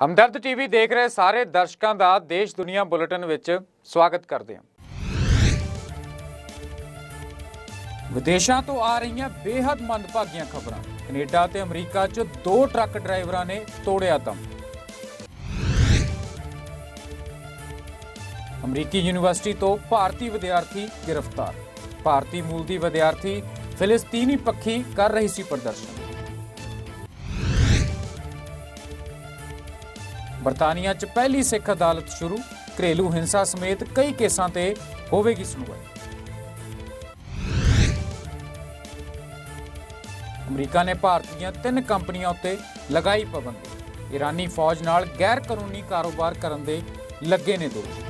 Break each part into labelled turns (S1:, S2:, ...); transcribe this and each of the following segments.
S1: ਹਮਦਰਦ TV ਦੇਖ ਰਹੇ ਸਾਰੇ ਦਰਸ਼ਕਾਂ ਦਾ ਦੇਸ਼ ਦੁਨੀਆ ਬੁਲੇਟਿਨ ਵਿੱਚ ਸਵਾਗਤ ਕਰਦੇ ਹਾਂ। ਵਿਦੇਸ਼ਾਂ ਤੋਂ ਆ ਰਹੀਆਂ ਬੇहद ਮੰਦਭਾਗੀਆਂ ਖਬਰਾਂ। ਕੈਨੇਡਾ ਤੇ ਅਮਰੀਕਾ 'ਚ ਦੋ ਟਰੱਕ ਡਰਾਈਵਰਾਂ ਨੇ ਤੋੜਿਆ ਦਮ। ਅਮਰੀਕੀ ਯੂਨੀਵਰਸਿਟੀ ਤੋਂ ਭਾਰਤੀ ਵਿਦਿਆਰਥੀ ਗ੍ਰਿਫਤਾਰ। ਭਾਰਤੀ ਮੂਲ ਦੀ ਵਿਦਿਆਰਥੀ ਫਿਲਸਤੀਨੀ ਪੱਖੀ ਕਰ ਰਹੀ ਸੀ ਪ੍ਰਦਰਸ਼ਨ। ਬਰਤਾਨੀਆ 'ਚ ਪਹਿਲੀ ਸਿੱਖ ਅਦਾਲਤ ਸ਼ੁਰੂ, ਘਰੇਲੂ ਹਿੰਸਾ ਸਮੇਤ ਕਈ ਕੇਸਾਂ ਤੇ ਹੋਵੇਗੀ ਸੁਣਵਾਈ। ਅਮਰੀਕਾ ਨੇ ਭਾਰਤ ਦੀਆਂ ਤਿੰਨ ਕੰਪਨੀਆਂ ਉੱਤੇ ਲਗਾਈ ਪਾਬੰਦੀ। ਇਰਾਨੀ ਫੌਜ ਨਾਲ ਗੈਰ ਕਾਨੂੰਨੀ ਕਾਰੋਬਾਰ ਕਰਨ ਦੇ ਲੱਗੇ ਨੇ ਦੋਸ਼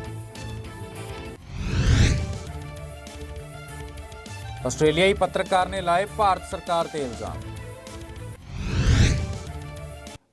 S1: ਆਸਟ੍ਰੇਲੀਆਈ ਪੱਤਰਕਾਰ ਨੇ ਲਾਏ ਭਾਰਤ ਸਰਕਾਰ ਤੇ ਇਲਜ਼ਾਮ।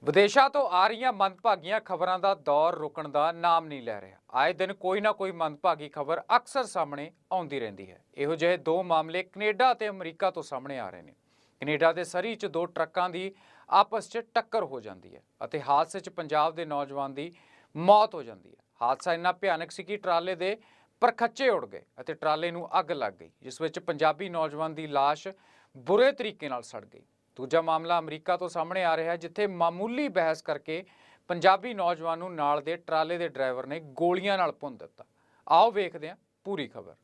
S1: ਵਿਦੇਸ਼ਾਂ ਤੋਂ ਆ ਰਹੀਆਂ ਮੰਦਭਾਗੀਆਂ ਖਬਰਾਂ ਦਾ ਦੌਰ ਰੁਕਣ ਦਾ ਨਾਮ ਨਹੀਂ ਲੈ ਰਿਹਾ। ਆਏ ਦਿਨ ਕੋਈ ਨਾ ਕੋਈ ਮੰਦਭਾਗੀ ਖਬਰ ਅਕਸਰ ਸਾਹਮਣੇ ਆਉਂਦੀ ਰਹਿੰਦੀ ਹੈ। ਇਹੋ ਜਿਹੇ ਦੋ ਮਾਮਲੇ ਕੈਨੇਡਾ ਤੇ ਅਮਰੀਕਾ ਤੋਂ ਸਾਹਮਣੇ ਆ ਰਹੇ ਨੇ। ਕੈਨੇਡਾ ਦੇ ਸਰੀ 'ਚ ਦੋ ਟਰੱਕਾਂ ਦੀ ਆਪਸ 'ਚ ਟੱਕਰ ਹੋ ਜਾਂਦੀ ਹੈ ਅਤੇ ਹਾਦਸੇ 'ਚ ਪੰਜਾਬ ਦੇ ਨੌਜਵਾਨ ਦੀ ਮੌਤ ਹੋ ਜਾਂਦੀ ਹੈ। ਹਾਦਸਾ ਇੰਨਾ ਭਿਆਨਕ ਸੀ ਕਿ ਟਰਾਲੇ ਦੇ ਪਰਖੱਚੇ ਉੜ ਗਏ ਅਤੇ ਟਰਾਲੇ ਨੂੰ ਅੱਗ ਲੱਗ ਗਈ, ਜਿਸ ਵਿੱਚ ਪੰਜਾਬੀ ਨੌਜਵਾਨ ਦੀ ਲਾਸ਼ ਬੁਰੇ ਤਰੀਕੇ ਨਾਲ ਸੜ ਗਈ। ਦੂਜਾ ਮਾਮਲਾ ਅਮਰੀਕਾ ਤੋਂ ਸਾਹਮਣੇ ਆ ਰਿਹਾ ਹੈ, ਜਿੱਥੇ ਮਾਮੂਲੀ ਬਹਿਸ ਕਰਕੇ ਪੰਜਾਬੀ ਨੌਜਵਾਨ ਨੂੰ ਨਾਲ ਦੇ ਟਰਾਲੇ ਦੇ ਡਰਾਈਵਰ ਨੇ ਗੋਲੀਆਂ ਨਾਲ ਭੁੰਨ ਦਿੱਤਾ। ਆਓ ਵੇਖਦੇ ਹਾਂ ਪੂਰੀ ਖਬਰ।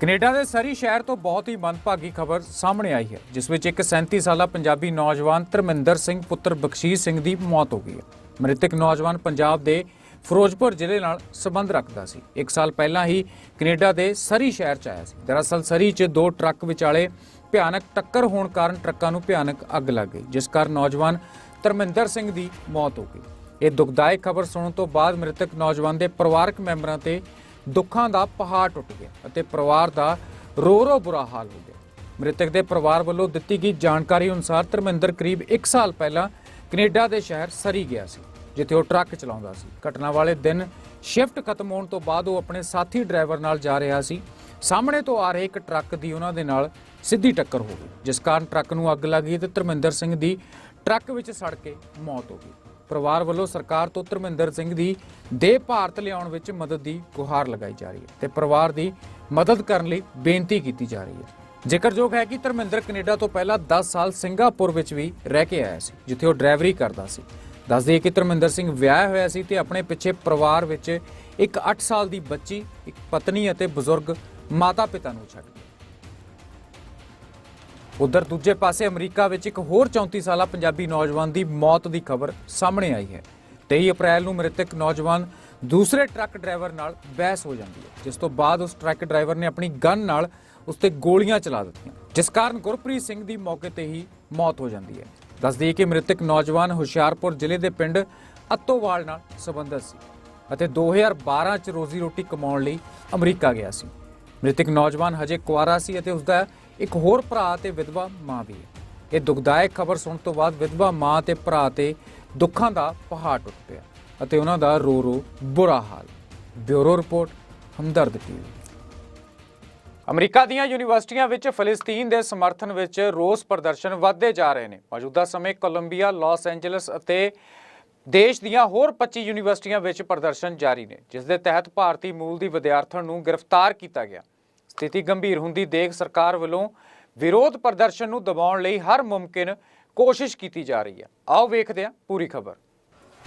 S1: ਕੈਨੇਡਾ ਦੇ ਸਰੀ ਸ਼ਹਿਰ ਤੋਂ ਬਹੁਤ ਹੀ ਮੰਦਭਾਗੀ ਖਬਰ ਸਾਹਮਣੇ ਆਈ ਹੈ, ਜਿਸ ਵਿੱਚ ਇੱਕ 37 ਸਾਲਾ ਪੰਜਾਬੀ ਨੌਜਵਾਨ ਧਰਮਿੰਦਰ ਸਿੰਘ ਪੁੱਤਰ ਬਖਸ਼ੀਸ਼ ਸਿੰਘ ਦੀ ਮੌਤ ਹੋ ਗਈ ਹੈ। ਮ੍ਰਿਤਕ ਨੌਜਵਾਨ ਪੰਜਾਬ ਦੇ ਫਿਰੋਜ਼ਪੁਰ ਜ਼ਿਲ੍ਹੇ ਨਾਲ ਸੰਬੰਧ ਰੱਖਦਾ ਸੀ। ਇੱਕ ਸਾਲ ਪਹਿਲਾਂ ਹੀ ਕੈਨੇਡਾ ਦੇ ਸਰੀ ਸ਼ਹਿਰ 'ਚ ਆਇਆ ਸੀ। ਦਰਅਸਲ ਸਰੀ 'ਚ ਦੋ ਟਰੱਕ ਵਿਚਾਲੇ ਭਿਆਨਕ ਟੱਕਰ ਹੋਣ ਕਾਰਨ ਟਰੱਕਾਂ ਨੂੰ ਭਿਆਨਕ ਅੱਗ ਲੱਗ ਗਈ, ਜਿਸ ਕਾਰਨ ਨੌਜਵਾਨ ਧਰਮਿੰਦਰ ਸਿੰਘ ਦੀ ਮੌਤ ਹੋ ਗਈ। ਇਹ ਦੁਖਦਾਇਕ ਖਬਰ ਸੁਣਨ ਤੋਂ ਬਾਅਦ ਮ੍ਰਿਤਕ ਨੌਜਵਾਨ ਦੇ ਪਰਿਵਾਰਕ ਮੈਂਬਰਾਂ ਤੇ ਦੁੱਖਾਂ ਦਾ ਪਹਾੜ ਟੁੱਟ ਗਿਆ ਅਤੇ ਪਰਿਵਾਰ ਦਾ ਰੋ ਰੋ ਬੁਰਾ ਹਾਲ ਹੋ ਗਿਆ। ਮ੍ਰਿਤਕ ਦੇ ਪਰਿਵਾਰ ਵੱਲੋਂ ਦਿੱਤੀ ਗਈ ਜਾਣਕਾਰੀ ਅਨੁਸਾਰ ਧਰਮਿੰਦਰ ਕਰੀਬ 1 ਸਾਲ ਪਹਿਲਾਂ ਕੈਨੇਡਾ ਦੇ ਸ਼ਹਿਰ ਸਰੀ ਗਿਆ ਸੀ, ਜਿੱਥੇ ਉਹ ਟਰੱਕ ਚਲਾਉਂਦਾ ਸੀ। ਘਟਨਾ ਵਾਲੇ ਦਿਨ ਸ਼ਿਫਟ ਖਤਮ ਹੋਣ ਤੋਂ ਬਾਅਦ ਉਹ ਆਪਣੇ ਸਾਥੀ ਡਰਾਈਵਰ ਨਾਲ ਜਾ ਰਿਹਾ ਸੀ। ਸਾਹਮਣੇ ਤੋਂ ਆ ਰਹੇ ਇੱਕ ਟਰੱਕ ਦੀ ਉਹਨਾਂ ਦੇ ਨਾਲ ਸਿੱਧੀ ਟੱਕਰ ਹੋ ਗਈ, ਜਿਸ ਕਾਰਨ ਟਰੱਕ ਨੂੰ ਅੱਗ ਲੱਗੀ ਤੇ ਧਰਮਿੰਦਰ ਸਿੰਘ ਦੀ ਟਰੱਕ ਵਿੱਚ ਸੜ ਕੇ ਮੌਤ ਹੋ ਗਈ। ਪਰਿਵਾਰ ਵੱਲੋਂ ਸਰਕਾਰ ਤੋਂ ਧਰਮਿੰਦਰ ਸਿੰਘ ਦੀ ਦੇਹ ਭਾਰਤ ਲਿਆਉਣ ਵਿੱਚ ਮਦਦ ਦੀ ਗੁਹਾਰ ਲਗਾਈ ਜਾ ਰਹੀ ਹੈ ਤੇ ਪਰਿਵਾਰ ਦੀ ਮਦਦ ਕਰਨ ਲਈ ਬੇਨਤੀ ਕੀਤੀ ਜਾ ਰਹੀ ਹੈ। ਜ਼ਿਕਰਯੋਗ ਹੈ ਕਿ ਧਰਮਿੰਦਰ ਕੈਨੇਡਾ ਤੋਂ ਪਹਿਲਾਂ 10 ਸਾਲ ਸਿੰਗਾਪੁਰ ਵਿੱਚ ਵੀ ਰਹਿ ਕੇ ਆਇਆ ਸੀ, ਜਿੱਥੇ ਉਹ ਡਰਾਈਵਰੀ ਕਰਦਾ ਸੀ। ਦੱਸ ਦਈਏ ਕਿ ਧਰਮਿੰਦਰ ਸਿੰਘ ਵਿਆਹ ਹੋਇਆ ਸੀ ਤੇ ਆਪਣੇ ਪਿੱਛੇ ਪਰਿਵਾਰ ਵਿੱਚ ਇੱਕ 8 ਸਾਲ ਦੀ ਬੱਚੀ, ਇੱਕ ਪਤਨੀ ਅਤੇ ਬਜ਼ੁਰਗ ਮਾਤਾ-ਪਿਤਾ ਨੂੰ ਛੱਡ ਗਿਆ ਉਧਰ ਦੂਜੇ ਪਾਸੇ ਅਮਰੀਕਾ ਵਿੱਚ ਇੱਕ ਹੋਰ 34 ਸਾਲਾ ਪੰਜਾਬੀ ਨੌਜਵਾਨ ਦੀ ਮੌਤ ਦੀ ਖਬਰ ਸਾਹਮਣੇ ਆਈ ਹੈ। 23 ਅਪ੍ਰੈਲ ਨੂੰ ਮ੍ਰਿਤਕ ਨੌਜਵਾਨ ਦੂਸਰੇ ਟਰੱਕ ਡਰਾਈਵਰ ਨਾਲ ਬਹਿਸ ਹੋ ਜਾਂਦੀ ਹੈ, ਜਿਸ ਤੋਂ ਬਾਅਦ ਉਸ ਟਰੱਕ ਡਰਾਈਵਰ ਨੇ ਆਪਣੀ ਗਨ ਨਾਲ ਉਸ ਤੇ ਗੋਲੀਆਂ ਚਲਾ ਦਿੱਤੀਆਂ। ਜਿਸ ਕਾਰਨ ਗੁਰਪ੍ਰੀਤ ਸਿੰਘ ਦੀ ਮੌਕੇ ਤੇ ਹੀ ਮੌਤ ਹੋ ਜਾਂਦੀ ਹੈ। ਦੱਸਦੀ ਦਈਏ ਕਿ ਮ੍ਰਿਤਕ ਨੌਜਵਾਨ ਹੁਸ਼ਿਆਰਪੁਰ ਜ਼ਿਲ੍ਹੇ ਦੇ ਪਿੰਡ ਅੱਤੋਵਾਲ ਨਾਲ ਸੰਬੰਧਿਤ ਸੀ ਅਤੇ 2012 ਚ ਰੋਜ਼ੀ ਰੋਟੀ ਕਮਾਉਣ ਲਈ ਅਮਰੀਕਾ ਗਿਆ ਸੀ। ਮ੍ਰਿਤਕ ਨੌਜਵਾਨ ਹਜੇ ਕੁਆਰਾ ਸੀ ਅਤੇ ਉਸ ਦਾ ਇੱਕ ਹੋਰ ਭਰਾ ਤੇ ਵਿਧਵਾ ਮਾਂ ਵੀ ਹੈ। ਇਹ ਦੁਖਦਾਇਕ ਖਬਰ ਸੁਣਨ ਤੋਂ ਬਾਅਦ ਵਿਧਵਾ ਮਾਂ ਤੇ ਭਰਾ ਤੇ ਦੁੱਖਾਂ ਦਾ ਪਹਾੜ ਟੁੱਟ ਪਿਆ ਅਤੇ ਉਹਨਾਂ ਦਾ ਰੋ ਰੋ ਬੁਰਾ ਹਾਲ। Bureau report, Hamdard TV. America ਦੀਆਂ ਯੂਨੀਵਰਸਿਟੀਆਂ ਵਿੱਚ ਫਲਸਤੀਨ ਦੇ ਸਮਰਥਨ ਵਿੱਚ ਰੋਸ ਪ੍ਰਦਰਸ਼ਨ ਵਧਦੇ ਜਾ ਰਹੇ ਨੇ। ਮੌਜੂਦਾ ਸਮੇਂ ਕੋਲੰਬੀਆ, ਲਾਸ ਐਂਜਲਸ ਅਤੇ ਦੇਸ਼ ਦੀਆਂ ਹੋਰ 25 ਯੂਨੀਵਰਸਿਟੀਆਂ ਵਿੱਚ ਪ੍ਰਦਰਸ਼ਨ ਜਾਰੀ ਨੇ, ਜਿਸ ਦੇ ਤਹਿਤ ਭਾਰਤੀ ਮੂਲ ਦੀ ਵਿਦਿਆਰਥਣ ਨੂੰ ਗ੍ਰਿਫਤਾਰ ਕੀਤਾ ਗਿਆ। ਸਥਿਤੀ ਗੰਭੀਰ ਹੁੰਦੀ ਦੇਖ ਸਰਕਾਰ ਵੱਲੋਂ ਵਿਰੋਧ ਪ੍ਰਦਰਸ਼ਨ ਨੂੰ ਦਬਾਉਣ ਲਈ ਹਰ ਮੁਮਕਿਨ ਕੋਸ਼ਿਸ਼ ਕੀਤੀ ਜਾ ਰਹੀ ਹੈ। ਆਓ ਵੇਖਦੇ ਹਾਂ ਪੂਰੀ ਖਬਰ।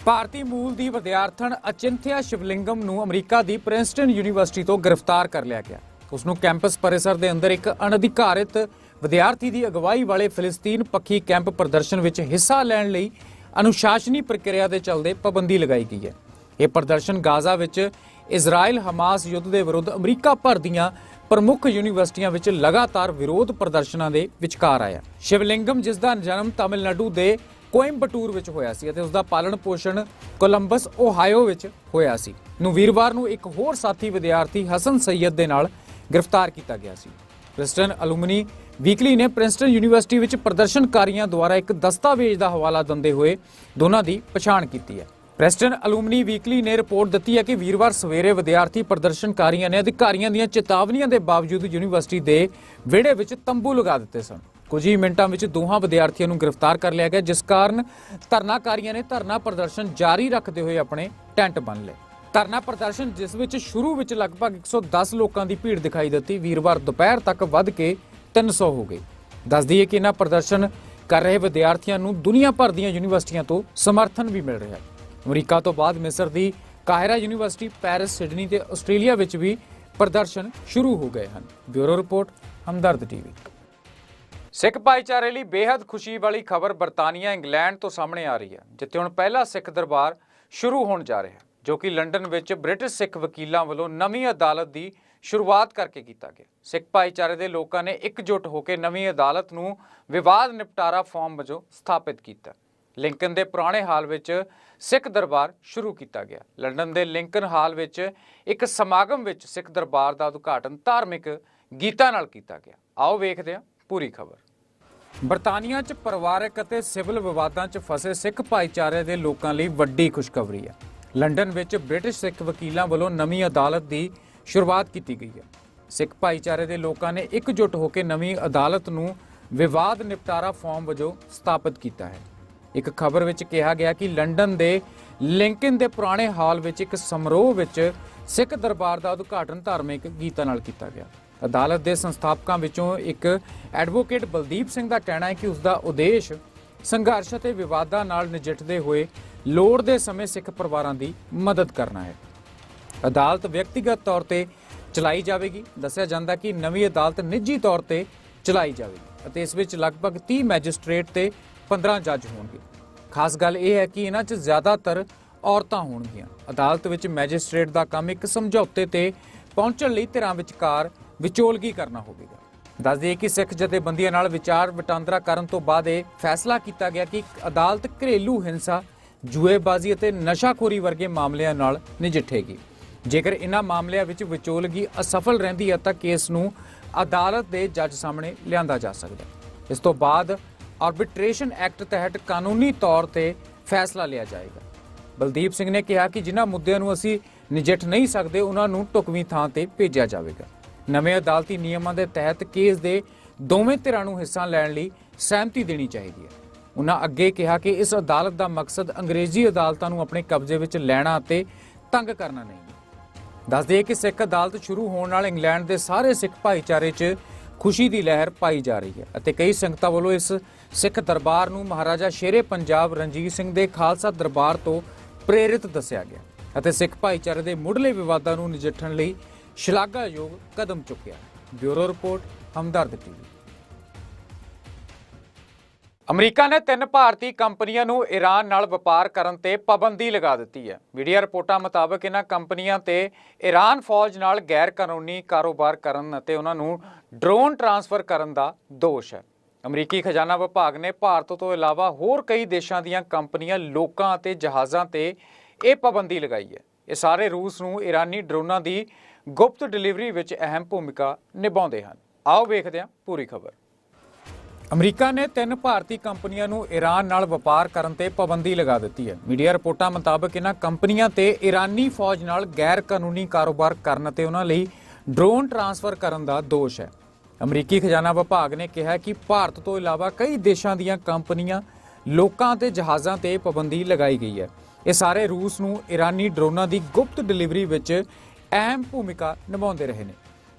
S1: ਭਾਰਤੀ ਮੂਲ ਦੀ ਵਿਦਿਆਰਥਣ ਅਚਿੰਥਿਆ ਸ਼ਿਵਲਿੰਗਮ ਨੂੰ ਅਮਰੀਕਾ ਦੀ ਪ੍ਰਿੰਸਟਨ ਯੂਨੀਵਰਸਿਟੀ ਤੋਂ ਗ੍ਰਿਫਤਾਰ ਕਰ ਲਿਆ ਗਿਆ। ਉਸ ਨੂੰ ਕੈਂਪਸ ਪਰਿਸਰ ਦੇ ਅੰਦਰ ਇੱਕ ਅਣਅਧਿਕਾਰਿਤ ਵਿਦਿਆਰਥੀ ਦੀ ਅਗਵਾਈ ਵਾਲੇ ਫਿਲਸਤੀਨ ਪੱਖੀ ਕੈਂਪ ਪ੍ਰਦਰਸ਼ਨ ਵਿੱਚ ਹਿੱਸਾ ਲੈਣ ਲਈ ਅਨੁਸ਼ਾਸਨੀ ਪ੍ਰਕਿਰਿਆ ਦੇ ਚੱਲਦੇ ਪਾਬੰਦੀ ਲਗਾਈ ਗਈ ਹੈ। ਇਹ ਪ੍ਰਦਰਸ਼ਨ ਗਾਜ਼ਾ ਵਿੱਚ ਇਜ਼ਰਾਈਲ ਹਮਾਸ ਯੁੱਧ ਦੇ ਵਿਰੁੱਧ ਅਮਰੀਕਾ ਭਰ ਦੀਆਂ ਪ੍ਰਮੁੱਖ ਯੂਨੀਵਰਸਿਟੀਆਂ ਵਿੱਚ ਲਗਾਤਾਰ ਵਿਰੋਧ ਪ੍ਰਦਰਸ਼ਨਾਂ ਦੇ ਵਿਚਕਾਰ ਆਇਆ। ਸ਼ਿਵਲਿੰਗਮ, ਜਿਸ ਦਾ ਜਨਮ ਤਾਮਿਲਨਾਡੂ ਦੇ ਕੋਇੰਬਟੂਰ ਵਿੱਚ ਹੋਇਆ ਸੀ ਅਤੇ ਉਸ ਦਾ ਪਾਲਣ ਪੋਸ਼ਣ ਕੋਲੰਬਸ, ਓਹਾਇਓ ਵਿੱਚ ਹੋਇਆ ਸੀ। ਨੂੰ ਵੀਰਵਾਰ ਨੂੰ ਇੱਕ ਹੋਰ ਸਾਥੀ ਵਿਦਿਆਰਥੀ ਹਸਨ ਸੈਯਦ ਦੇ ਨਾਲ ਗ੍ਰਿਫਤਾਰ ਕੀਤਾ ਗਿਆ ਸੀ। ਪ੍ਰਿੰਸਟਨ ਅਲੂਮਨੀ ਵੀਕਲੀ ਨੇ ਪ੍ਰਿੰਸਟਨ ਯੂਨੀਵਰਸਿਟੀ ਵਿੱਚ ਪ੍ਰਦਰਸ਼ਨਕਾਰੀਆਂ ਦੁਆਰਾ ਇੱਕ ਦਸਤਾਵੇਜ਼ ਦਾ ਹਵਾਲਾ ਦਿੰਦੇ ਹੋਏ ਦੋਨਾਂ ਦੀ ਪਛਾਣ ਕੀਤੀ ਹੈ। ਪ੍ਰੈਸਟਨ ਅਲੂਮਨੀ ਵੀਕਲੀ ਨੇ ਰਿਪੋਰਟ ਦਿੱਤੀ ਹੈ ਕਿ ਵੀਰਵਾਰ ਸਵੇਰੇ ਵਿਦਿਆਰਥੀ ਪ੍ਰਦਰਸ਼ਨਕਾਰੀਆਂ ਨੇ ਅਧਿਕਾਰੀਆਂ ਦੀਆਂ ਚੇਤਾਵਨੀਆਂ ਦੇ ਬਾਵਜੂਦ ਯੂਨੀਵਰਸਿਟੀ ਦੇ ਵਿਹੜੇ ਵਿੱਚ ਤੰਬੂ ਲਗਾ ਦਿੱਤੇ ਸਨ। ਕੁਝ ਹੀ ਮਿੰਟਾਂ ਵਿੱਚ ਦੋਹਾਂ ਵਿਦਿਆਰਥੀਆਂ ਨੂੰ ਗ੍ਰਿਫਤਾਰ ਕਰ ਲਿਆ ਗਿਆ, ਜਿਸ ਕਾਰਨ ਧਰਨਾਕਾਰੀਆਂ ਨੇ ਧਰਨਾ ਪ੍ਰਦਰਸ਼ਨ ਜਾਰੀ ਰੱਖਦੇ ਹੋਏ ਆਪਣੇ ਟੈਂਟ ਬੰਨ ਲਏ। ਧਰਨਾ ਪ੍ਰਦਰਸ਼ਨ, ਜਿਸ ਵਿੱਚ ਸ਼ੁਰੂ ਵਿੱਚ ਲਗਭਗ 110 ਲੋਕਾਂ ਦੀ ਭੀੜ ਦਿਖਾਈ ਦਿੱਤੀ, ਵੀਰਵਾਰ ਦੁਪਹਿਰ ਤੱਕ ਵੱਧ ਕੇ 300 ਹੋ ਗਈ ਦੱਸ ਦਈਏ ਕਿ ਇਹਨਾਂ ਪ੍ਰਦਰਸ਼ਨ ਕਰ ਰਹੇ ਵਿਦਿਆਰਥੀਆਂ ਨੂੰ ਦੁਨੀਆ ਭਰ ਦੀਆਂ ਯੂਨੀਵਰਸਿਟੀਆਂ ਤੋਂ ਸਮਰਥਨ ਵੀ ਮਿਲ ਰਿਹਾ ਹੈ। ਅਮਰੀਕਾ ਤੋਂ ਬਾਅਦ ਮਿਸਰ ਦੀ ਕਾਹਿਰਾ ਯੂਨੀਵਰਸਿਟੀ ਪੈਰਿਸ, ਸਿਡਨੀ ਤੇ ਆਸਟ੍ਰੇਲੀਆ ਵਿੱਚ ਵੀ ਪ੍ਰਦਰਸ਼ਨ ਸ਼ੁਰੂ ਹੋ ਗਏ ਹਨ। Bureau report, Hamdard TV. ਸਿੱਖ ਭਾਈਚਾਰੇ ਲਈ ਬੇहद ਖੁਸ਼ੀ ਵਾਲੀ ਖਬਰ ਬਰਤਾਨੀਆ, ਇੰਗਲੈਂਡ ਤੋਂ ਸਾਹਮਣੇ ਆ ਰਹੀ ਹੈ, ਜਿੱਥੇ ਹੁਣ ਪਹਿਲਾ ਸਿੱਖ ਦਰਬਾਰ ਸ਼ੁਰੂ ਹੋਣ ਜਾ ਰਿਹਾ ਹੈ, ਜੋ ਕਿ ਲੰਡਨ ਵਿੱਚ ਬ੍ਰਿਟਿਸ਼ ਸਿੱਖ ਵਕੀਲਾਂ ਵੱਲੋਂ ਨਵੀਂ ਅਦਾਲਤ ਦੀ ਸ਼ੁਰੂਆਤ ਕਰਕੇ ਕੀਤਾ ਗਿਆ। ਸਿੱਖ ਭਾਈਚਾਰੇ ਦੇ ਲੋਕਾਂ ਨੇ ਇਕਜੁੱਟ ਹੋ ਕੇ ਨਵੀਂ ਅਦਾਲਤ ਨੂੰ ਵਿਵਾਦ ਨਿਪਟਾਰਾ ਫਾਰਮ ਵਜੋਂ ਸਥਾਪਿਤ ਕੀਤਾ। ਲਿੰਕਨ ਦੇ ਪੁਰਾਣੇ ਹਾਲ ਵਿੱਚ ਸਿੱਖ ਦਰਬਾਰ ਸ਼ੁਰੂ ਕੀਤਾ ਗਿਆ। ਲੰਡਨ ਦੇ ਲਿੰਕਨ ਹਾਲ ਵਿੱਚ ਇੱਕ ਸਮਾਗਮ ਵਿੱਚ ਸਿੱਖ ਦਰਬਾਰ ਦਾ ਉਦਘਾਟਨ ਧਾਰਮਿਕ ਗੀਤਾਂ ਨਾਲ ਕੀਤਾ ਗਿਆ। ਆਓ ਵੇਖਦੇ ਹਾਂ ਪੂਰੀ ਖਬਰ। ਬਰਤਾਨੀਆ 'ਚ ਪਰਿਵਾਰਕ ਅਤੇ ਸਿਵਲ ਵਿਵਾਦਾਂ 'ਚ ਫਸੇ ਸਿੱਖ ਭਾਈਚਾਰੇ ਦੇ ਲੋਕਾਂ ਲਈ ਵੱਡੀ ਖੁਸ਼ਖਬਰੀ ਹੈ। ਲੰਡਨ ਵਿੱਚ ਬ੍ਰਿਟਿਸ਼ ਸਿੱਖ ਵਕੀਲਾਂ ਵੱਲੋਂ ਨਵੀਂ ਅਦਾਲਤ ਦੀ ਸ਼ੁਰੂਆਤ ਕੀਤੀ ਗਈ ਹੈ। ਸਿੱਖ ਭਾਈਚਾਰੇ ਦੇ ਲੋਕਾਂ ਨੇ ਇਕਜੁੱਟ ਹੋ ਕੇ ਨਵੀਂ ਅਦਾਲਤ ਨੂੰ ਵਿਵਾਦ ਨਿਪਟਾਰਾ ਫਾਰਮ ਵਜੋਂ ਸਥਾਪਿਤ ਕੀਤਾ ਹੈ। ਇੱਕ ਖਬਰ ਵਿੱਚ ਕਿਹਾ ਗਿਆ ਕਿ ਲੰਡਨ ਦੇ ਲਿੰਕਨ ਦੇ ਪੁਰਾਣੇ ਹਾਲ ਵਿੱਚ ਇੱਕ ਸਮਾਰੋਹ ਵਿੱਚ ਸਿੱਖ ਦਰਬਾਰ ਦਾ ਉਦਘਾਟਨ ਧਾਰਮਿਕ ਗੀਤਾਂ ਨਾਲ ਕੀਤਾ ਗਿਆ। ਅਦਾਲਤ ਦੇ ਸੰਸਥਾਪਕਾਂ ਵਿੱਚੋਂ ਇੱਕ ਐਡਵੋਕੇਟ ਬਲਦੀਪ ਸਿੰਘ ਦਾ ਕਹਿਣਾ ਹੈ ਕਿ ਉਸ ਦਾ ਉਦੇਸ਼ ਸੰਘਰਸ਼ ਅਤੇ ਵਿਵਾਦਾਂ ਨਾਲ ਨਜਿੱਠਦੇ ਹੋਏ ਲੋੜ ਦੇ ਸਮੇਂ ਸਿੱਖ ਪਰਿਵਾਰਾਂ ਦੀ ਮਦਦ ਕਰਨਾ ਹੈ। ਅਦਾਲਤ ਵਿਅਕਤੀਗਤ ਤੌਰ ਤੇ ਚਲਾਈ ਜਾਵੇਗੀ। ਦੱਸਿਆ ਜਾਂਦਾ ਕਿ ਨਵੀਂ ਅਦਾਲਤ ਨਿੱਜੀ ਤੌਰ ਤੇ ਚਲਾਈ ਜਾਵੇਗੀ ਅਤੇ ਇਸ ਵਿੱਚ ਲਗਭਗ 30 ਮੈਜਿਸਟ੍ਰੇਟ ਤੇ 15 ਜੱਜ ਹੋਣਗੇ। ਖਾਸ ਗੱਲ ਇਹ ਹੈ ਕਿ ਇਹਨਾਂ 'ਚ ਜ਼ਿਆਦਾਤਰ ਔਰਤਾਂ ਹੋਣਗੀਆਂ। ਅਦਾਲਤ ਵਿੱਚ ਮੈਜਿਸਟ੍ਰੇਟ ਦਾ ਕੰਮ ਇੱਕ ਸਮਝੌਤੇ ਤੇ ਪਹੁੰਚਣ ਲਈ ਧਿਰਾਂ ਵਿਚਕਾਰ ਵਿਚੋਲਗੀ ਕਰਨਾ ਹੋਵੇਗਾ। ਦੱਸ ਦਈਏ ਕਿ ਸਿੱਖ ਜਥੇਬੰਦੀਆਂ ਨਾਲ ਵਿਚਾਰ ਵਟਾਂਦਰਾ ਕਰਨ ਤੋਂ ਬਾਅਦ ਇਹ ਫੈਸਲਾ ਕੀਤਾ ਗਿਆ ਕਿ ਅਦਾਲਤ ਘਰੇਲੂ ਹਿੰਸਾ, ਜੂਏਬਾਜ਼ੀ ਅਤੇ ਨਸ਼ਾਖੋਰੀ ਵਰਗੇ ਮਾਮਲਿਆਂ ਨਾਲ ਨਜਿੱਠੇਗੀ। ਜੇਕਰ ਇਹਨਾਂ ਮਾਮਲਿਆਂ ਵਿੱਚ ਵਿਚੋਲਗੀ ਅਸਫਲ ਰਹਿੰਦੀ ਹੈ ਤਾਂ ਕੇਸ ਨੂੰ ਅਦਾਲਤ ਦੇ ਜੱਜ ਸਾਹਮਣੇ ਲਿਆਂਦਾ ਜਾ ਸਕਦਾ ਇਸ ਤੋਂ ਬਾਅਦ ਆਰਬਿਟ੍ਰੇਸ਼ਨ ਐਕਟ ਤਹਿਤ ਕਾਨੂੰਨੀ ਤੌਰ ਤੇ ਫੈਸਲਾ ਲਿਆ ਜਾਏਗਾ। ਬਲਦੀਪ ਸਿੰਘ ਨੇ ਕਿਹਾ ਕਿ ਜਿਨ੍ਹਾਂ ਮੁੱਦਿਆਂ ਨੂੰ ਅਸੀਂ ਨਜਿੱਠ ਨਹੀਂ ਸਕਦੇ, ਉਹਨਾਂ ਨੂੰ ਢੁਕਵੀਂ ਥਾਂ ਤੇ ਭੇਜਿਆ ਜਾਵੇਗਾ। ਨਵੇਂ ਅਦਾਲਤੀ ਨਿਯਮਾਂ ਦੇ ਤਹਿਤ ਕੇਸ ਦੇ ਦੋਵੇਂ ਧਿਰਾਂ ਨੂੰ ਹਿੱਸਾ ਲੈਣ ਲਈ ਸਹਿਮਤੀ ਦੇਣੀ ਚਾਹੀਦੀ ਹੈ। ਉਹਨਾਂ ਅੱਗੇ ਕਿਹਾ ਕਿ ਇਸ ਅਦਾਲਤ ਦਾ ਮਕਸਦ ਅੰਗਰੇਜ਼ੀ ਅਦਾਲਤਾਂ ਨੂੰ ਆਪਣੇ ਕਬਜ਼ੇ ਵਿੱਚ ਲੈਣਾ ਅਤੇ ਤੰਗ ਕਰਨਾ ਨਹੀਂ ਹੈ। ਕਿ ਸਿੱਖ ਅਦਾਲਤ ਸ਼ੁਰੂ ਹੋਣ ਨਾਲ ਇੰਗਲੈਂਡ ਦੇ ਸਾਰੇ ਸਿੱਖ ਭਾਈਚਾਰੇ 'ਚ ਖੁਸ਼ੀ ਦੀ ਲਹਿਰ ਪਾਈ ਜਾ ਰਹੀ ਹੈ ਅਤੇ ਕਈ ਸੰਗਤਾਂ ਵੱਲੋਂ ਇਸ ਸਿੱਖ ਦਰਬਾਰ ਨੂੰ ਮਹਾਰਾਜਾ ਸ਼ੇਰੇ ਪੰਜਾਬ ਰਣਜੀਤ ਸਿੰਘ ਦੇ ਖਾਲਸਾ ਦਰਬਾਰ ਤੋਂ ਪ੍ਰੇਰਿਤ ਦੱਸਿਆ ਗਿਆ ਅਤੇ ਸਿੱਖ ਭਾਈਚਾਰੇ ਦੇ ਮੁੱਢਲੇ ਵਿਵਾਦਾਂ ਨੂੰ ਨਜਿੱਠਣ ਲਈ ਸ਼ਲਾਘਾਯੋਗ ਕਦਮ ਚੁੱਕਿਆ ਬਿਊਰੋ ਰਿਪੋਰਟ, ਹਮਦਰਦ ਟੀਵੀ। ਅਮਰੀਕਾ ਨੇ ਤਿੰਨ ਭਾਰਤੀ ਕੰਪਨੀਆਂ ਨੂੰ ਈਰਾਨ ਨਾਲ ਵਪਾਰ ਕਰਨ ਤੇ ਪਾਬੰਦੀ ਲਗਾ ਦਿੱਤੀ ਹੈ। ਮੀਡੀਆ ਰਿਪੋਰਟਾਂ ਮੁਤਾਬਕ ਇਹਨਾਂ ਕੰਪਨੀਆਂ ਤੇ ਈਰਾਨ ਫੌਜ ਨਾਲ ਗੈਰ ਕਾਨੂੰਨੀ ਕਾਰੋਬਾਰ ਕਰਨ ਅਤੇ ਉਹਨਾਂ ਨੂੰ ਡਰੋਨ ਟਰਾਂਸਫਰ ਕਰਨ ਦਾ ਦੋਸ਼ ਹੈ। ਅਮਰੀਕੀ ਖਜ਼ਾਨਾ ਵਿਭਾਗ ਨੇ ਭਾਰਤ ਤੋਂ ਇਲਾਵਾ ਹੋਰ ਕਈ ਦੇਸ਼ਾਂ ਦੀਆਂ ਕੰਪਨੀਆਂ, ਲੋਕਾਂ ਅਤੇ ਜਹਾਜ਼ਾਂ ਤੇ ਇਹ ਪਾਬੰਦੀ ਲਗਾਈ ਹੈ। ਇਹ ਸਾਰੇ ਰੂਸ ਨੂੰ ਈਰਾਨੀ ਡਰੋਨਾਂ ਦੀ ਗੁਪਤ ਡਿਲੀਵਰੀ ਵਿੱਚ ਅਹਿਮ ਭੂਮਿਕਾ ਨਿਭਾਉਂਦੇ ਹਨ। ਆਓ ਵੇਖਦੇ ਹਾਂ ਪੂਰੀ ਖਬਰ। ਅਮਰੀਕਾ ਨੇ ਤਿੰਨ ਭਾਰਤੀ ਕੰਪਨੀਆਂ ਨੂੰ ਈਰਾਨ ਨਾਲ ਵਪਾਰ ਕਰਨ ਤੇ ਪਾਬੰਦੀ ਲਗਾ ਦਿੱਤੀ ਹੈ। ਮੀਡੀਆ ਰਿਪੋਰਟਾਂ ਮੁਤਾਬਕ ਇਹਨਾਂ ਕੰਪਨੀਆਂ ਤੇ ਈਰਾਨੀ ਫੌਜ ਨਾਲ ਗੈਰ ਕਾਨੂੰਨੀ ਕਾਰੋਬਾਰ ਕਰਨ ਅਤੇ ਉਹਨਾਂ ਲਈ ਡਰੋਨ ਟਰਾਂਸਫਰ ਕਰਨ ਦਾ ਦੋਸ਼ ਹੈ। ਅਮਰੀਕੀ ਖਜ਼ਾਨਾ ਵਿਭਾਗ ਨੇ ਕਿਹਾ ਕਿ ਭਾਰਤ ਤੋਂ ਇਲਾਵਾ ਕਈ ਦੇਸ਼ਾਂ ਦੀਆਂ ਕੰਪਨੀਆਂ ਲੋਕਾਂ ਤੇ ਜਹਾਜ਼ਾਂ ਤੇ ਪਾਬੰਦੀ ਲਗਾਈ ਗਈ ਹੈ। ਇਹ ਸਾਰੇ ਰੂਸ ਨੂੰ ਈਰਾਨੀ ਡਰੋਨਾਂ ਦੀ ਗੁਪਤ ਡਿਲੀਵਰੀ ਵਿੱਚ ਅਹਿਮ ਭੂਮਿਕਾ ਨਿਭਾਉਂਦੇ ਰਹੇ ਨੇ।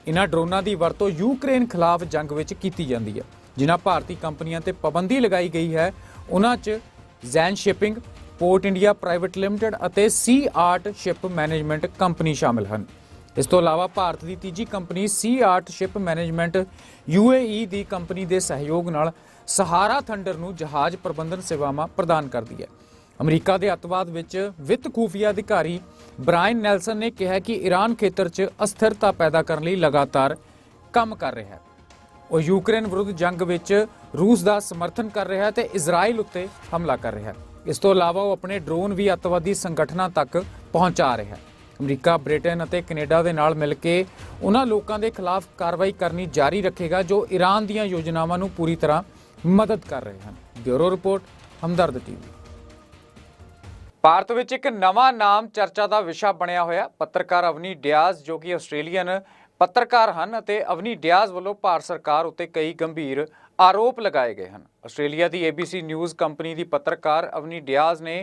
S1: ਇਹਨਾਂ ਡਰੋਨਾਂ ਦੀ ਵਰਤੋਂ ਯੂਕਰੇਨ ਖਿਲਾਫ ਜੰਗ ਵਿੱਚ ਕੀਤੀ ਜਾਂਦੀ ਹੈ। ਜਿਨ੍ਹਾਂ ਭਾਰਤੀ ਕੰਪਨੀਆਂ ਤੇ ਪਾਬੰਦੀ ਲਗਾਈ ਗਈ ਹੈ, ਉਹਨਾਂ 'ਚ Zen Shipping Port India Private Limited ਅਤੇ Sea Art Ship Management company ਸ਼ਾਮਿਲ ਹਨ। ਇਸ ਤੋਂ ਇਲਾਵਾ ਭਾਰਤ ਦੀ ਤੀਜੀ company Sea Art Ship Management UAE ਦੀ ਕੰਪਨੀ ਦੇ ਸਹਿਯੋਗ ਨਾਲ ਸਹਾਰਾ ਥੰਡਰ ਨੂੰ ਜਹਾਜ਼ ਪ੍ਰਬੰਧਨ ਸੇਵਾਵਾਂ ਪ੍ਰਦਾਨ ਕਰਦੀ ਹੈ। ਅਮਰੀਕਾ ਦੇ ਅੱਤਵਾਦ ਵਿੱਚ ਵਿੱਤ ਖੂਫੀਆ ਅਧਿਕਾਰੀ ਬ੍ਰਾਇਨ ਨੈਲਸਨ ਨੇ ਕਿਹਾ ਕਿ ਈਰਾਨ ਖੇਤਰ 'ਚ ਅਸਥਿਰਤਾ ਪੈਦਾ ਕਰਨ ਲਈ ਲਗਾਤਾਰ ਕੰਮ ਕਰ ਰਿਹਾ ਹੈ। ਉਹ ਯੂਕਰੇਨ ਵਿਰੁੱਧ ਜੰਗ ਵਿੱਚ ਰੂਸ ਦਾ ਸਮਰਥਨ ਕਰ ਰਿਹਾ ਹੈ ਤੇ ਇਜ਼ਰਾਈਲ ਉੱਤੇ ਹਮਲਾ ਕਰ ਰਿਹਾ। ਹੈ ਇਸ ਤੋਂ ਇਲਾਵਾ ਉਹ ਆਪਣੇ ਡਰੋਨ ਵੀ ਅੱਤਵਾਦੀ ਸੰਗਠਨਾਂ ਤੱਕ ਪਹੁੰਚਾ ਰਿਹਾ। ਹੈ ਅਮਰੀਕਾ, ਬ੍ਰਿਟੇਨ ਅਤੇ ਕੈਨੇਡਾ ਦੇ ਨਾਲ ਮਿਲ ਕੇ ਉਹਨਾਂ ਲੋਕਾਂ ਦੇ ਖਿਲਾਫ ਕਾਰਵਾਈ ਕਰਨੀ ਜਾਰੀ ਰੱਖੇਗਾ, ਜੋ ਈਰਾਨ ਦੀਆਂ ਯੋਜਨਾਵਾਂ ਨੂੰ ਪੂਰੀ ਤਰ੍ਹਾਂ ਮਦਦ ਕਰ ਰਹੇ ਹਨ। Bureau report, Hamdard TV. Bharat ਵਿੱਚ ਇੱਕ ਨਵਾਂ ਨਾਮ ਚਰਚਾ ਦਾ ਵਿਸ਼ਾ ਬਣਿਆ ਹੋਇਆ। ਪੱਤਰਕਾਰ ਅਵਨੀ ਡਿਆਜ਼, ਜੋ ਕਿ ਆਸਟ੍ਰੇਲੀਅਨ ਪੱਤਰਕਾਰ ਹਨ ਅਤੇ ਅਵਨੀ ਡਿਆਜ਼ ਵੱਲੋਂ ਭਾਰਤ ਸਰਕਾਰ ਉੱਤੇ ਕਈ ਗੰਭੀਰ ਆਰੋਪ ਲਗਾਏ ਗਏ ਹਨ। ਆਸਟ੍ਰੇਲੀਆ ਦੀ ABC ਨਿਊਜ਼ ਕੰਪਨੀ ਦੀ ਪੱਤਰਕਾਰ ਅਵਨੀ ਡਿਆਜ਼ ਨੇ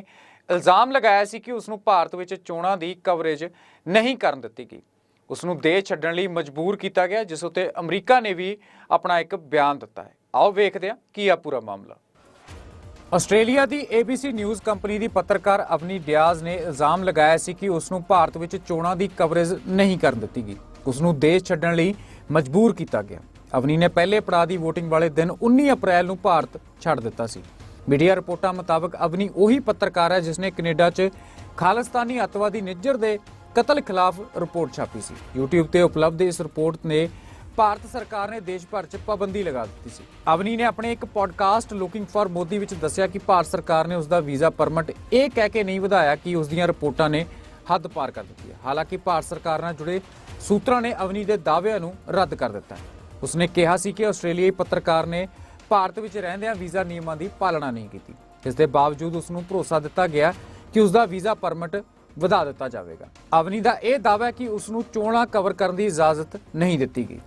S1: ਇਲਜ਼ਾਮ ਲਗਾਇਆ ਸੀ ਕਿ ਉਸ ਨੂੰ ਭਾਰਤ ਵਿੱਚ ਚੋਣਾਂ ਦੀ ਕਵਰੇਜ ਨਹੀਂ ਕਰਨ ਦਿੱਤੀ ਗਈ। ਉਸ ਨੂੰ ਦੇਸ਼ ਛੱਡਣ ਲਈ ਮਜਬੂਰ ਕੀਤਾ ਗਿਆ, ਜਿਸ ਉਤੇ ਅਮਰੀਕਾ ਨੇ ਵੀ ਆਪਣਾ ਇੱਕ ਬਿਆਨ ਦਿੱਤਾ ਹੈ। ਆਓ ਵੇਖਦੇ ਹਾਂ ਕੀ ਆ ਪੂਰਾ ਮਾਮਲਾ। ਆਸਟ੍ਰੇਲੀਆ ਦੀ ABC ਨਿਊਜ਼ ਕੰਪਨੀ ਦੀ ਪੱਤਰਕਾਰ ਅਵਨੀ ਡਿਆਜ਼ ਨੇ ਇਲਜ਼ਾਮ ਲਗਾਇਆ ਸੀ ਕਿ ਉਸ ਨੂੰ ਭਾਰਤ ਵਿੱਚ ਚੋਣਾਂ ਦੀ ਕਵਰੇਜ ਨਹੀਂ ਕਰਨ ਦਿੱਤੀ ਗਈ। ਉਸ ਨੂੰ ਦੇਸ਼ ਛੱਡਣ ਲਈ ਮਜਬੂਰ ਕੀਤਾ ਗਿਆ। ਅਵਨੀ ਨੇ ਪਹਿਲੇ ਪੜਾਅ ਦੀ VOTING ਵਾਲੇ ਦਿਨ 19 ਅਪ੍ਰੈਲ ਨੂੰ ਭਾਰਤ ਛੱਡ ਦਿੱਤਾ ਸੀ। ਮੀਡੀਆ ਰਿਪੋਰਟਾਂ ਮੁਤਾਬਕ ਅਵਨੀ ਉਹੀ ਪੱਤਰਕਾਰ ਹੈ ਜਿਸ ਨੇ ਕੈਨੇਡਾ 'ਚ ਖਾਲਿਸਤਾਨੀ ਅੱਤਵਾਦੀ ਨਿੱਜਰ ਦੇ ਕਤਲ ਖਿਲਾਫ ਰਿਪੋਰਟ ਛਾਪੀ ਸੀ। YouTube ਤੇ ਉਪਲਬਧ ਇਸ ਰਿਪੋਰਟ ਨੇ ਭਾਰਤ ਸਰਕਾਰ ਨੇ ਦੇਸ਼ ਭਰ 'ਚ ਪਾਬੰਦੀ ਲਗਾ ਦਿੱਤੀ ਸੀ। ਅਵਨੀ ਨੇ ਆਪਣੇ ਇੱਕ ਪੋਡਕਾਸਟ ਲੁਕਿੰਗ ਫਾਰ ਮੋਦੀ, ਵਿੱਚ ਦੱਸਿਆ ਕਿ ਭਾਰਤ ਸਰਕਾਰ ਨੇ ਉਸ ਦਾ ਵੀਜ਼ਾ ਪਰਮਿਟ ਇਹ ਕਹਿ ਕੇ ਨਹੀਂ ਵਧਾਇਆ ਕਿ ਉਸ ਦੀਆਂ ਰਿਪੋਰਟਾਂ ਨੇ ਹੱਦ ਪਾਰ ਕਰ ਦਿੱਤੀ ਹੈ। ਹਾਲਾਂਕਿ ਭਾਰਤ ਸਰਕਾਰ ਨਾਲ ਜੁੜੇ ਸੂਤਰਾਂ ਨੇ ਅਵਨੀ ਦੇ ਦਾਅਵਿਆਂ ਨੂੰ ਰੱਦ ਕਰ ਦਿੱਤਾ ਉਸਨੇ ਕਿਹਾ ਸੀ ਕਿ ਆਸਟ੍ਰੇਲੀਆਈ ਪੱਤਰਕਾਰ ਨੇ ਭਾਰਤ ਵਿੱਚ ਰਹਿੰਦਿਆਂ ਵੀਜ਼ਾ ਨਿਯਮਾਂ ਦੀ ਪਾਲਣਾ ਨਹੀਂ ਕੀਤੀ। ਇਸ ਦੇ ਬਾਵਜੂਦ ਉਸ ਨੂੰ ਭਰੋਸਾ ਦਿੱਤਾ ਗਿਆ ਕਿ ਉਸ ਦਾ ਵੀਜ਼ਾ ਪਰਮਿਟ ਵਧਾ ਦਿੱਤਾ ਜਾਵੇਗਾ। ਅਵਨੀ ਦਾ ਇਹ ਦਾਅਵਾ ਹੈ ਕਿ ਉਸ ਨੂੰ ਚੋਣਾਂ ਕਵਰ ਕਰਨ ਦੀ ਇਜਾਜ਼ਤ ਨਹੀਂ ਦਿੱਤੀ ਗਈ।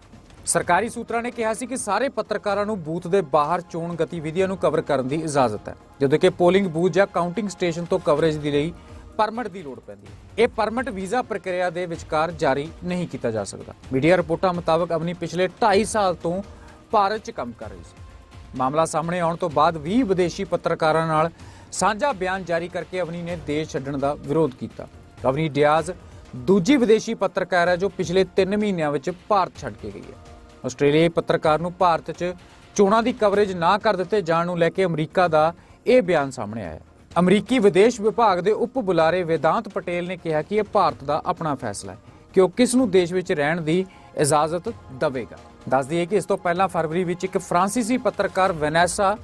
S1: ਸਰਕਾਰੀ ਸੂਤਰਾਂ ਨੇ ਕਿਹਾ ਸੀ ਕਿ ਸਾਰੇ ਪੱਤਰਕਾਰਾਂ ਨੂੰ ਬੂਥ ਦੇ ਬਾਹਰ ਚੋਣ ਗਤੀਵਿਧੀਆਂ ਨੂੰ ਕਵਰ ਕਰਨ ਦੀ ਇਜਾਜ਼ਤ ਹੈ, ਜਦੋਂ ਕਿ ਪੋਲਿੰਗ ਬੂਥ ਜਾਂ ਕਾਊਂਟਿੰਗ ਸਟੇਸ਼ਨ ਤੋਂ ਕਵਰੇਜ ਦੀ ਲਈ ਪਰਮਿਟ ਦੀ ਲੋੜ ਪੈਂਦੀ ਹੈ। ਇਹ ਪਰਮਿਟ ਵੀਜ਼ਾ ਪ੍ਰਕਿਰਿਆ ਦੇ ਵਿਚਕਾਰ ਜਾਰੀ ਨਹੀਂ ਕੀਤਾ ਜਾ ਸਕਦਾ। ਮੀਡੀਆ ਰਿਪੋਰਟਾਂ ਮੁਤਾਬਕ ਅਵਨੀ ਪਿਛਲੇ 2.5 ਸਾਲ ਤੋਂ ਭਾਰਤ 'ਚ ਕੰਮ ਕਰ ਰਹੀ ਸੀ। ਮਾਮਲਾ ਸਾਹਮਣੇ ਆਉਣ ਤੋਂ ਬਾਅਦ 20 ਵਿਦੇਸ਼ੀ ਪੱਤਰਕਾਰਾਂ ਨਾਲ ਸਾਂਝਾ ਬਿਆਨ ਜਾਰੀ ਕਰਕੇ ਅਵਨੀ ਨੇ ਦੇਸ਼ ਛੱਡਣ ਦਾ ਵਿਰੋਧ ਕੀਤਾ। ਅਵਨੀ ਡਿਆਜ਼ ਦੂਜੀ ਵਿਦੇਸ਼ੀ ਪੱਤਰਕਾਰ ਹੈ ਜੋ ਪਿਛਲੇ 3 ਮਹੀਨਿਆਂ ਵਿੱਚ ਭਾਰਤ ਛੱਡ ਕੇ ਗਈ ਹੈ। ਆਸਟ੍ਰੇਲੀਆਈ ਪੱਤਰਕਾਰ ਨੂੰ ਭਾਰਤ 'ਚ ਚੋਣਾਂ ਦੀ ਕਵਰੇਜ ਨਾ ਕਰ ਦਿੱਤੇ ਜਾਣ ਨੂੰ ਲੈ ਕੇ ਅਮਰੀਕਾ ਦਾ ਇਹ ਬਿਆਨ ਸਾਹਮਣੇ ਆਇਆ ਅਮਰੀਕੀ ਵਿਦੇਸ਼ ਵਿਭਾਗ ਦੇ ਉਪ ਬੁਲਾਰੇ ਵੇਦਾਂਤ ਪਟੇਲ ਨੇ ਕਿਹਾ ਕਿ ਇਹ ਭਾਰਤ ਦਾ ਆਪਣਾ ਫੈਸਲਾ ਹੈ ਕਿ ਉਹ ਕਿਸ ਨੂੰ ਦੇਸ਼ ਵਿੱਚ ਰਹਿਣ ਦੀ ਇਜਾਜ਼ਤ ਦੇਵੇਗਾ। ਦੱਸ ਦਈਏ ਕਿ ਇਸ ਤੋਂ ਪਹਿਲਾਂ ਫਰਵਰੀ ਵਿੱਚ ਇੱਕ ਫ੍ਰਾਂਸੀਸੀ ਪੱਤਰਕਾਰ ਵੈਨੈਸਾ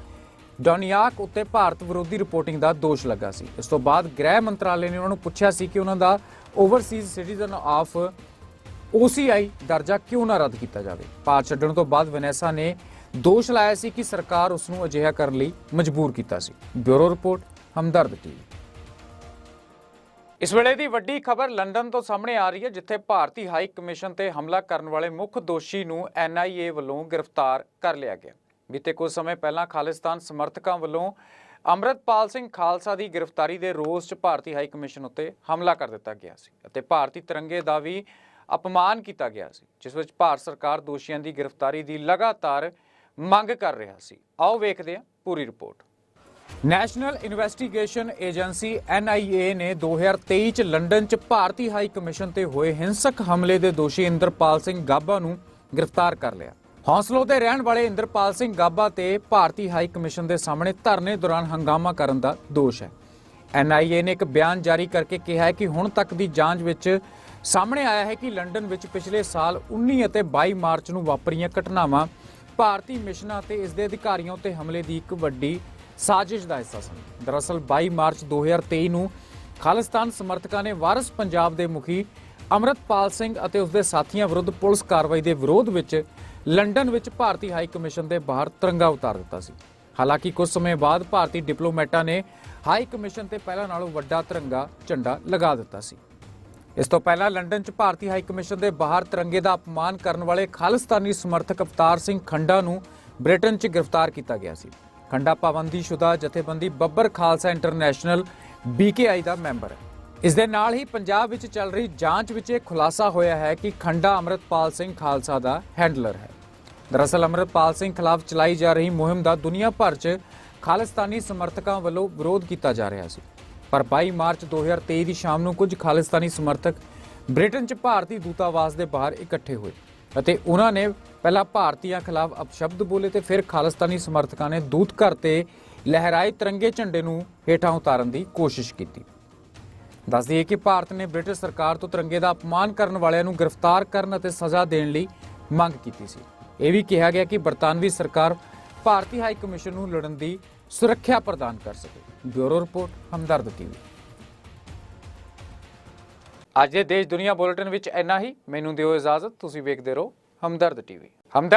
S1: ਡੋਨੀਆਕ ਉੱਤੇ ਭਾਰਤ ਵਿਰੋਧੀ ਰਿਪੋਰਟਿੰਗ ਦਾ ਦੋਸ਼ ਲੱਗਾ ਸੀ। ਇਸ ਤੋਂ ਬਾਅਦ ਗ੍ਰਹਿ ਮੰਤਰਾਲੇ ਨੇ ਉਹਨਾਂ ਨੂੰ ਪੁੱਛਿਆ ਸੀ ਕਿ ਉਹਨਾਂ ਦਾ ਓਵਰਸੀਜ਼ ਸਿਟੀਜ਼ਨ ਆਫ OCI ਦਰਜਾ ਕਿਉਂ ਨਾ ਰੱਦ ਕੀਤਾ ਜਾਵੇ। ਭਾਰਤ ਛੱਡਣ ਤੋਂ ਬਾਅਦ ਵੈਨੈਸਾ ਨੇ ਦੋਸ਼ ਲਾਇਆ ਸੀ ਕਿ ਸਰਕਾਰ ਉਸ ਨੂੰ ਅਜਿਹਾ ਕਰਨ ਲਈ ਮਜਬੂਰ ਕੀਤਾ ਸੀ। ਬਿਊਰੋ ਰਿਪੋਰਟ ਹਮਦਰਦ ਟੀਵੀ ਇਸ ਵੇਲੇ ਦੀ ਵੱਡੀ ਖਬਰ ਲੰਡਨ ਤੋਂ ਸਾਹਮਣੇ ਆ ਰਹੀ ਹੈ, ਜਿੱਥੇ ਭਾਰਤੀ ਹਾਈ ਕਮਿਸ਼ਨ ਤੇ ਹਮਲਾ ਕਰਨ ਵਾਲੇ ਮੁੱਖ ਦੋਸ਼ੀ ਨੂੰ NIA ਵੱਲੋਂ ਗ੍ਰਿਫਤਾਰ ਕਰ ਲਿਆ ਗਿਆ। ਬੀਤੇ ਕੁਝ ਸਮੇਂ ਪਹਿਲਾਂ ਖਾਲਿਸਤਾਨ ਸਮਰਥਕਾਂ ਵੱਲੋਂ ਅੰਮ੍ਰਿਤਪਾਲ ਸਿੰਘ ਖਾਲਸਾ ਦੀ ਗ੍ਰਿਫਤਾਰੀ ਦੇ ਰੋਸ 'ਚ ਭਾਰਤੀ ਹਾਈ ਕਮਿਸ਼ਨ ਉੱਤੇ ਹਮਲਾ ਕਰ ਦਿੱਤਾ ਗਿਆ ਸੀ ਅਤੇ ਭਾਰਤੀ ਤਿਰੰਗੇ ਦਾ ਵੀ ਅਪਮਾਨ ਕੀਤਾ ਗਿਆ ਸੀ, ਜਿਸ ਵਿੱਚ ਭਾਰਤ ਸਰਕਾਰ ਦੋਸ਼ੀਆਂ ਦੀ ਗ੍ਰਿਫਤਾਰੀ ਦੀ ਲਗਾਤਾਰ ਮੰਗ ਕਰ ਰਿਹਾ ਸੀ। ਆਓ ਵੇਖਦੇ ਹਾਂ ਪੂਰੀ report. National investigation agency NIA ਨੇ 2023 ਚ ਲੰਡਨ ਚ ਭਾਰਤੀ ਹਾਈ ਕਮਿਸ਼ਨ ਤੇ ਹੋਏ ਹਿੰਸਕ ਹਮਲੇ ਦੇ ਦੋਸ਼ੀ ਇੰਦਰਪਾਲ ਸਿੰਘ ਗਾਬਾ ਨੂੰ ਗ੍ਰਿਫਤਾਰ ਕਰ ਲਿਆ। ਹੌਸਲੋ ਤੇ ਰਹਿਣ ਵਾਲੇ ਇੰਦਰਪਾਲ ਸਿੰਘ ਗਾਬਾ ਤੇ ਭਾਰਤੀ ਹਾਈ ਕਮਿਸ਼ਨ ਦੇ ਸਾਹਮਣੇ ਧਰਨੇ ਦੌਰਾਨ ਹੰਗਾਮਾ ਕਰਨ ਦਾ ਦੋਸ਼ ਹੈ। NIA ਨੇ ਇੱਕ ਬਿਆਨ ਜਾਰੀ ਕਰਕੇ ਕਿਹਾ ਹੈ ਕਿ ਹੁਣ ਤੱਕ ਦੀ ਜਾਂਚ ਵਿੱਚ ਸਾਹਮਣੇ ਆਇਆ ਹੈ ਕਿ ਲੰਡਨ ਵਿੱਚ ਪਿਛਲੇ ਸਾਲ 19 ਅਤੇ 22 ਮਾਰਚ ਨੂੰ ਵਾਪਰੀਆਂ ਘਟਨਾਵਾਂ ਭਾਰਤੀ ਮਿਸ਼ਨਾਂ ਤੇ ਇਸ ਦੇ ਅਧਿਕਾਰੀਆਂ ਉੱਤੇ ਹਮਲੇ ਦੀ ਇੱਕ ਵੱਡੀ ਸਾਜ਼ਿਸ਼ ਦਾ ਹਿੱਸਾ ਸਨ। ਦਰਅਸਲ 22 ਮਾਰਚ 2023 ਨੂੰ ਖਾਲਿਸਤਾਨ ਸਮਰਥਕਾਂ ਨੇ ਵਾਰਸ ਪੰਜਾਬ ਦੇ ਮੁਖੀ ਅਮਰਤਪਾਲ ਸਿੰਘ ਅਤੇ ਉਸ ਦੇ ਸਾਥੀਆਂ ਵਿਰੁੱਧ ਪੁਲਿਸ ਕਾਰਵਾਈ ਦੇ ਵਿਰੋਧ ਵਿੱਚ ਲੰਡਨ ਵਿੱਚ ਭਾਰਤੀ ਹਾਈ ਕਮਿਸ਼ਨ ਦੇ ਬਾਹਰ ਤਿਰੰਗਾ ਉਤਾਰ ਦਿੱਤਾ ਸੀ। ਹਾਲਾਂਕਿ ਕੁਝ ਸਮੇਂ ਬਾਅਦ ਭਾਰਤੀ ਡਿਪਲੋਮੈਟਾਂ ਨੇ ਹਾਈ ਕਮਿਸ਼ਨ ਤੇ ਪਹਿਲਾਂ ਨਾਲੋਂ ਵੱਡਾ ਤਿਰੰਗਾ ਝੰਡਾ ਲਗਾ ਦਿੱਤਾ ਸੀ। ਇਸ ਤੋਂ ਪਹਿਲਾਂ ਲੰਡਨ 'ਚ ਭਾਰਤੀ ਹਾਈ ਕਮਿਸ਼ਨ ਦੇ ਬਾਹਰ ਤਿਰੰਗੇ ਦਾ ਅਪਮਾਨ ਕਰਨ ਵਾਲੇ ਖਾਲਿਸਤਾਨੀ ਸਮਰਥਕ ਅਵਤਾਰ ਸਿੰਘ ਖੰਡਾ ਨੂੰ ਬ੍ਰਿਟਨ 'ਚ ਗ੍ਰਿਫਤਾਰ ਕੀਤਾ ਗਿਆ ਸੀ। ਖੰਡਾ ਪਾਬੰਦੀ ਸ਼ੁਦਾ ਜਥੇਬੰਦੀ ਬੱਬਰ ਖਾਲਸਾ ਇੰਟਰਨੈਸ਼ਨਲ BKI ਦਾ ਮੈਂਬਰ ਹੈ। ਇਸ ਦੇ ਨਾਲ ਹੀ ਪੰਜਾਬ ਵਿੱਚ ਚੱਲ ਰਹੀ ਜਾਂਚ ਵਿੱਚ ਇਹ ਖੁਲਾਸਾ ਹੋਇਆ ਹੈ ਕਿ ਖੰਡਾ ਅਮਰਤਪਾਲ ਸਿੰਘ ਖਾਲਸਾ ਦਾ ਹੈਂਡਲਰ ਹੈ। ਦਰਅਸਲ ਅਮਰਤਪਾਲ ਸਿੰਘ ਖਿਲਾਫ ਚਲਾਈ ਜਾ ਰਹੀ ਮੁਹਿੰਮ ਦਾ ਦੁਨੀਆ ਭਰ 'ਚ ਖਾਲਿਸਤਾਨੀ ਸਮਰਥਕਾਂ ਵੱਲੋਂ ਵਿਰੋਧ ਕੀਤਾ ਜਾ ਰਿਹਾ ਸੀ। ਪਰ 22 ਮਾਰਚ 2023 ਦੀ ਸ਼ਾਮ ਨੂੰ ਕੁਝ ਖਾਲਿਸਤਾਨੀ ਸਮਰਥਕ ਬ੍ਰਿਟਨ 'ਚ ਭਾਰਤੀ ਦੂਤਾਵਾਸ ਦੇ ਬਾਹਰ ਇਕੱਠੇ ਹੋਏ। ਅਤੇ ਉਹਨਾਂ ਨੇ ਪਹਿਲਾਂ ਭਾਰਤੀਆਂ ਖਿਲਾਫ ਅਪਸ਼ਬਦ ਬੋਲੇ ਤੇ ਫਿਰ ਖਾਲਿਸਤਾਨੀ ਸਮਰਥਕਾਂ ਨੇ ਦੂਤ ਘਰ ਤੇ ਲਹਿਰਾਏ ਤਿਰੰਗੇ ਝੰਡੇ ਨੂੰ ਹੇਠਾਂ ਉਤਾਰਨ ਦੀ ਕੋਸ਼ਿਸ਼ ਕੀਤੀ। ਦੱਸ ਦਈਏ ਕਿ ਭਾਰਤ ਨੇ ਬ੍ਰਿਟਿਸ਼ ਸਰਕਾਰ ਤੋਂ ਤਿਰੰਗੇ ਦਾ ਅਪਮਾਨ ਕਰਨ ਵਾਲਿਆਂ ਨੂੰ ਗ੍ਰਿਫਤਾਰ ਕਰਨ ਅਤੇ ਸਜ਼ਾ ਦੇਣ ਲਈ ਮੰਗ ਕੀਤੀ ਸੀ। ਇਹ ਵੀ ਕਿਹਾ ਗਿਆ ਕਿ ਬਰਤਾਨਵੀ ਸਰਕਾਰ ਭਾਰਤੀ ਹਾਈ ਕਮਿਸ਼ਨ ਨੂੰ ਲੜਨ ਦੀ ਸੁਰੱਖਿਆ ਪ੍ਰਦਾਨ ਕਰ ਸਕੇ। Bureau report, Hamdard TV. ਅੱਜ ਦੇ ਦੇਸ਼ ਦੁਨੀਆ ਬੁਲੇਟਿਨ ਵਿੱਚ ਇੰਨਾ ਹੀ। ਮੈਨੂੰ ਦਿਓ ਇਜਾਜ਼ਤ, ਤੁਸੀਂ ਵੇਖਦੇ ਰਹੋ ਹਮਦਰਦ ਟੀਵੀ